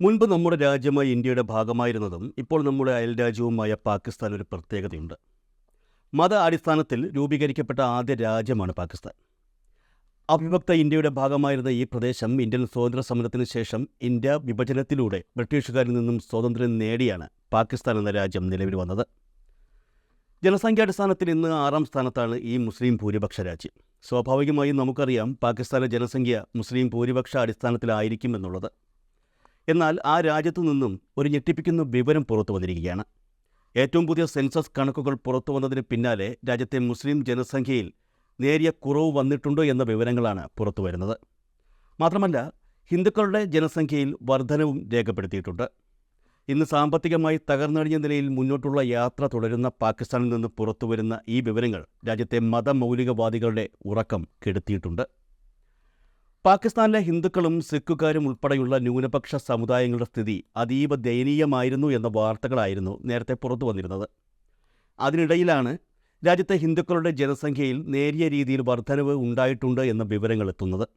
മുൻപ് നമ്മുടെ രാജ്യമായ ഇന്ത്യയുടെ ഭാഗമായിരുന്നതും ഇപ്പോൾ നമ്മുടെ അയൽരാജ്യവുമായ പാകിസ്ഥാൻ ഒരു പ്രത്യേകതയുണ്ട്. മത അടിസ്ഥാനത്തിൽ രൂപീകരിക്കപ്പെട്ട ആദ്യ രാജ്യമാണ് പാകിസ്ഥാൻ. അവിഭക്ത ഇന്ത്യയുടെ ഭാഗമായിരുന്ന ഈ പ്രദേശം ഇന്ത്യൻ സ്വാതന്ത്ര്യ സമരത്തിന് ശേഷം ഇന്ത്യ വിഭജനത്തിലൂടെ ബ്രിട്ടീഷുകാരിൽ നിന്നും സ്വാതന്ത്ര്യം നേടിയാണ് പാകിസ്ഥാൻ എന്ന രാജ്യം നിലവിൽ വന്നത്. ജനസംഖ്യാടിസ്ഥാനത്തിൽ ഇന്ന് ആറാം സ്ഥാനത്താണ് ഈ മുസ്ലിം ഭൂരിപക്ഷ രാജ്യം. സ്വാഭാവികമായും നമുക്കറിയാം പാകിസ്ഥാനിലെ ജനസംഖ്യ മുസ്ലിം ഭൂരിപക്ഷ അടിസ്ഥാനത്തിലായിരിക്കും എന്നുള്ളത്. എന്നാൽ ആ രാജ്യത്തു നിന്നും ഒരു ഞെട്ടിപ്പിക്കുന്ന വിവരം പുറത്തു വന്നിരിക്കുകയാണ്. ഏറ്റവും പുതിയ സെൻസസ് കണക്കുകൾ പുറത്തു വന്നതിന് പിന്നാലെ രാജ്യത്തെ മുസ്ലിം ജനസംഖ്യയിൽ നേരിയ കുറവ് വന്നിട്ടുണ്ടോ എന്ന വിവരങ്ങളാണ് പുറത്തു വരുന്നത്. മാത്രമല്ല ഹിന്ദുക്കളുടെ ജനസംഖ്യയിൽ വർധനവും രേഖപ്പെടുത്തിയിട്ടുണ്ട്. ഇന്ന് സാമ്പത്തികമായി തകർന്നടിഞ്ഞ നിലയിൽ മുന്നോട്ടുള്ള യാത്ര തുടരുന്ന പാകിസ്ഥാനിൽ നിന്ന് പുറത്തുവരുന്ന ഈ വിവരങ്ങൾ രാജ്യത്തെ മതമൗലികവാദികളുടെ ഉറക്കം കെടുത്തിയിട്ടുണ്ട്. പാകിസ്ഥാനിലെ ഹിന്ദുക്കളും സിഖുകാരും ഉൾപ്പെടെയുള്ള ന്യൂനപക്ഷ സമുദായങ്ങളുടെ സ്ഥിതി അതീവ ദയനീയമായിരുന്നു എന്ന വാർത്തകളായിരുന്നു നേരത്തെ പുറത്തു വന്നിരുന്നത്. അതിനിടയിലാണ് രാജ്യത്തെ ഹിന്ദുക്കളുടെ ജനസംഖ്യയിൽ നേരിയ രീതിയിൽ വർധനവ് ഉണ്ടായിട്ടുണ്ട് എന്ന വിവരങ്ങൾ എത്തുന്നത്.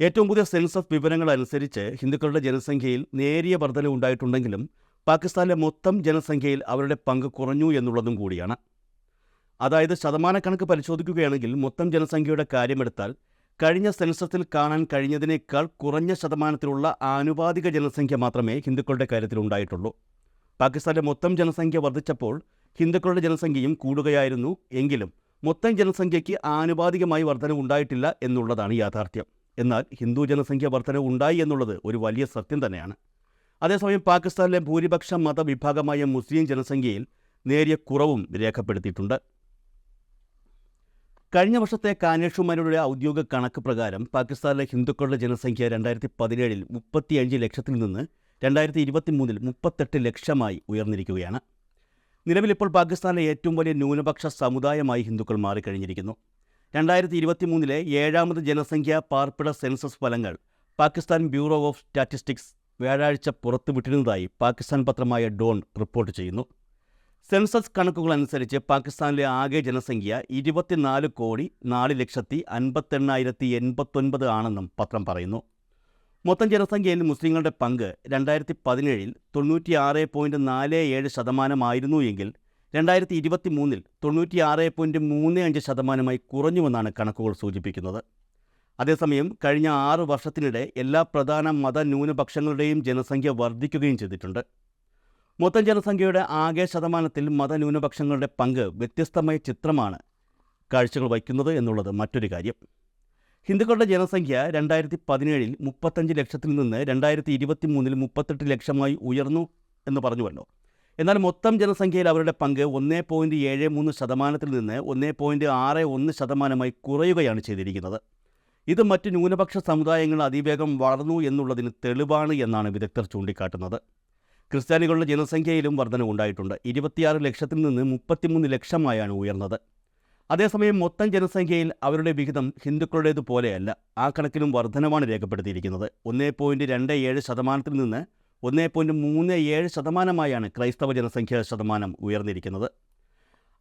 ഏറ്റവും പുതിയ സെൻസ് ഓഫ് വിവരങ്ങൾ അനുസരിച്ച് ഹിന്ദുക്കളുടെ ജനസംഖ്യയിൽ നേരിയ വർധനവ് ഉണ്ടായിട്ടുണ്ടെങ്കിലും പാകിസ്ഥാനിലെ മൊത്തം ജനസംഖ്യയിൽ അവരുടെ പങ്ക് കുറഞ്ഞു എന്നുള്ളതും കൂടിയാണ്. അതായത് ശതമാനക്കണക്ക് പരിശോധിക്കുകയാണെങ്കിൽ മൊത്തം ജനസംഖ്യയുടെ കാര്യമെടുത്താൽ കഴിഞ്ഞ സെൻസസിൽ കാണാൻ കഴിഞ്ഞതിനേക്കാൾ കുറഞ്ഞ ശതമാനത്തിലുള്ള ആനുപാതിക ജനസംഖ്യ മാത്രമേ ഹിന്ദുക്കളുടെ കാര്യത്തിൽ ഉണ്ടായിട്ടുള്ളൂ. പാകിസ്ഥാന്റെ മൊത്തം ജനസംഖ്യ വർദ്ധിച്ചപ്പോൾ ഹിന്ദുക്കളുടെ ജനസംഖ്യയും കൂടുകയായിരുന്നു എങ്കിലും മൊത്തം ജനസംഖ്യയ്ക്ക് ആനുപാതികമായി വർധനവ് ഉണ്ടായിട്ടില്ല എന്നുള്ളതാണ് യാഥാർത്ഥ്യം. എന്നാൽ ഹിന്ദു ജനസംഖ്യ വർധനവ് ഉണ്ടായി എന്നുള്ളത് ഒരു വലിയ സത്യം തന്നെയാണ്. അതേസമയം പാകിസ്ഥാനിലെ ഭൂരിപക്ഷ മതവിഭാഗമായ മുസ്ലിം ജനസംഖ്യയിൽ നേരിയ കുറവും രേഖപ്പെടുത്തിയിട്ടുണ്ട്. കഴിഞ്ഞ വർഷത്തെ കാനേഷുമാരുടെ ഔദ്യോഗിക കണക്ക് പ്രകാരം പാകിസ്ഥാനിലെ ഹിന്ദുക്കളുടെ ജനസംഖ്യ രണ്ടായിരത്തി പതിനേഴിൽ മുപ്പത്തിയഞ്ച് ലക്ഷത്തിൽ നിന്ന് രണ്ടായിരത്തി ഇരുപത്തി മൂന്നിൽ മുപ്പത്തെട്ട് ലക്ഷമായി ഉയർന്നിരിക്കുകയാണ്. നിലവിലിപ്പോൾ പാകിസ്ഥാനിലെ ഏറ്റവും വലിയ ന്യൂനപക്ഷ സമുദായമായി ഹിന്ദുക്കൾ മാറിക്കഴിഞ്ഞിരിക്കുന്നു. രണ്ടായിരത്തി ഇരുപത്തി മൂന്നിലെ ഏഴാമത് ജനസംഖ്യാ പാർപ്പിട സെൻസസ് ഫലങ്ങൾ പാകിസ്ഥാൻ ബ്യൂറോ ഓഫ് സ്റ്റാറ്റിസ്റ്റിക്സ് വ്യാഴാഴ്ച പുറത്തുവിട്ടിരുന്നതായി പാകിസ്ഥാൻ പത്രമായ ഡോൺ റിപ്പോർട്ട് ചെയ്യുന്നു. സെൻസസ് കണക്കുകൾ അനുസരിച്ച് പാകിസ്ഥാനിലെ ആകെ ജനസംഖ്യ ഇരുപത്തിനാല് കോടി നാല് ലക്ഷത്തി അൻപത്തെണ്ണായിരത്തി എൺപത്തൊൻപത് ആണെന്നും പത്രം പറയുന്നു. മൊത്തം ജനസംഖ്യയിൽ മുസ്ലിങ്ങളുടെ പങ്ക് രണ്ടായിരത്തി പതിനേഴിൽ തൊണ്ണൂറ്റിയാറ് പോയിന്റ് നാല് ഏഴ് ശതമാനമായിരുന്നു എങ്കിൽ രണ്ടായിരത്തി ഇരുപത്തി മൂന്നിൽ തൊണ്ണൂറ്റിയാറ് പോയിന്റ് മൂന്ന് അഞ്ച് ശതമാനമായി കുറഞ്ഞുവെന്നാണ് കണക്കുകൾ സൂചിപ്പിക്കുന്നത്. അതേസമയം കഴിഞ്ഞ ആറ് വർഷത്തിനിടെ എല്ലാ പ്രധാന മത ന്യൂനപക്ഷങ്ങളുടെയും ജനസംഖ്യ വർദ്ധിക്കുകയും ചെയ്തിട്ടുണ്ട്. മൊത്തം ജനസംഖ്യയുടെ ആകെ ശതമാനത്തിൽ മതന്യൂനപക്ഷങ്ങളുടെ പങ്ക് വ്യത്യസ്തമായ ചിത്രമാണ് കാഴ്ചകൾ വയ്ക്കുന്നത് എന്നുള്ളത് മറ്റൊരു കാര്യം. ഹിന്ദുക്കളുടെ ജനസംഖ്യ രണ്ടായിരത്തി പതിനേഴിൽ മുപ്പത്തഞ്ച് ലക്ഷത്തിൽ നിന്ന് രണ്ടായിരത്തി ഇരുപത്തി മൂന്നിൽ മുപ്പത്തെട്ട് ലക്ഷമായി ഉയർന്നു എന്ന് പറഞ്ഞു പറഞ്ഞുവല്ലോ എന്നാൽ മൊത്തം ജനസംഖ്യയിൽ അവരുടെ പങ്ക് ഒന്നേ പോയിന്റ് ഏഴ് മൂന്ന് ശതമാനത്തിൽ നിന്ന് ഒന്നേ പോയിന്റ് ആറ് ഒന്ന് ശതമാനമായി കുറയുകയാണ് ചെയ്തിരിക്കുന്നത്. ഇത് മറ്റ് ന്യൂനപക്ഷ സമുദായങ്ങൾ അതിവേഗം വളർന്നു എന്നുള്ളതിന് തെളിവാണ് എന്നാണ് വിദഗ്ധർ ചൂണ്ടിക്കാട്ടുന്നത്. ക്രിസ്ത്യാനികളുടെ ജനസംഖ്യയിലും വർധനവുണ്ടായിട്ടുണ്ട് ഇരുപത്തിയാറ് ലക്ഷത്തിൽ നിന്ന് മുപ്പത്തിമൂന്ന് ലക്ഷമായാണ് ഉയർന്നത്. അതേസമയം മൊത്തം ജനസംഖ്യയിൽ അവരുടെ വിഹിതം ഹിന്ദുക്കളുടേതുപോലെയല്ല ആ കണക്കിലും വർധനമാണ് രേഖപ്പെടുത്തിയിരിക്കുന്നത്. ഒന്നേ പോയിന്റ് രണ്ട് ഏഴ് ശതമാനത്തിൽ നിന്ന് ഒന്നേ പോയിന്റ് മൂന്ന് ഏഴ് ശതമാനമായാണ് ക്രൈസ്തവ ജനസംഖ്യ ശതമാനം ഉയർന്നിരിക്കുന്നത്.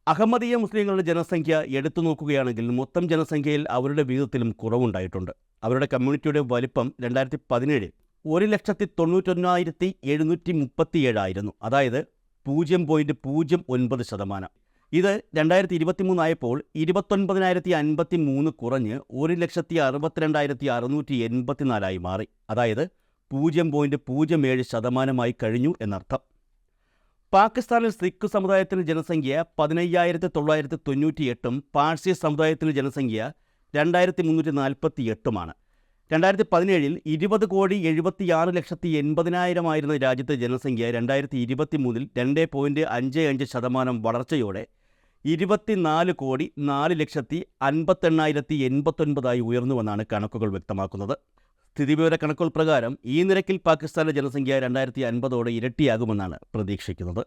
അഹമ്മദീയ മുസ്ലിങ്ങളുടെ ജനസംഖ്യ എടുത്തു നോക്കുകയാണെങ്കിൽ മൊത്തം ജനസംഖ്യയിൽ അവരുടെ വിഹിതത്തിലും കുറവുണ്ടായിട്ടുണ്ട്. അവരുടെ കമ്മ്യൂണിറ്റിയുടെ വലിപ്പം രണ്ടായിരത്തി പതിനേഴിൽ ഒരു ലക്ഷത്തി തൊണ്ണൂറ്റൊന്നായിരത്തി എഴുന്നൂറ്റി മുപ്പത്തിയേഴായിരുന്നു അതായത് പൂജ്യം പോയിന്റ് പൂജ്യം ഒൻപത് ശതമാനം. ഇത് രണ്ടായിരത്തി ഇരുപത്തി മൂന്നായപ്പോൾ ഇരുപത്തൊൻപതിനായിരത്തി അൻപത്തി മൂന്ന് കുറഞ്ഞ് ഒരു ലക്ഷത്തി അറുപത്തിരണ്ടായിരത്തി അറുന്നൂറ്റി എൺപത്തിനാലായി മാറി. അതായത് പൂജ്യം പോയിന്റ് പൂജ്യം ഏഴ് ശതമാനമായി കഴിഞ്ഞു എന്നർത്ഥം. പാകിസ്ഥാനിൽ സിഖ് സമുദായത്തിന് ജനസംഖ്യ പതിനയ്യായിരത്തി തൊള്ളായിരത്തി തൊണ്ണൂറ്റി എട്ടും പാഴ്സി സമുദായത്തിന് ജനസംഖ്യ രണ്ടായിരത്തി മുന്നൂറ്റി നാൽപ്പത്തി എട്ടുമാണ് രണ്ടായിരത്തി പതിനേഴിൽ ഇരുപത് കോടി എഴുപത്തിയാറ് ലക്ഷത്തി എൺപതിനായിരമായിരുന്ന രാജ്യത്തെ ജനസംഖ്യ രണ്ടായിരത്തി ഇരുപത്തി മൂന്നിൽ രണ്ട് പോയിന്റ് അഞ്ച് അഞ്ച് ശതമാനം വളർച്ചയോടെ ഇരുപത്തിനാല് കോടി നാല് ലക്ഷത്തി അൻപത്തെണ്ണായിരത്തി എൺപത്തൊൻപതായി ഉയർന്നുവെന്നാണ് കണക്കുകൾ വ്യക്തമാക്കുന്നത്. സ്ഥിതിവിവര കണക്കുകൾ പ്രകാരം ഈ നിരക്കിൽ പാകിസ്ഥാനിലെ ജനസംഖ്യ രണ്ടായിരത്തി അൻപതോടെ ഇരട്ടിയാകുമെന്നാണ് പ്രതീക്ഷിക്കുന്നത്.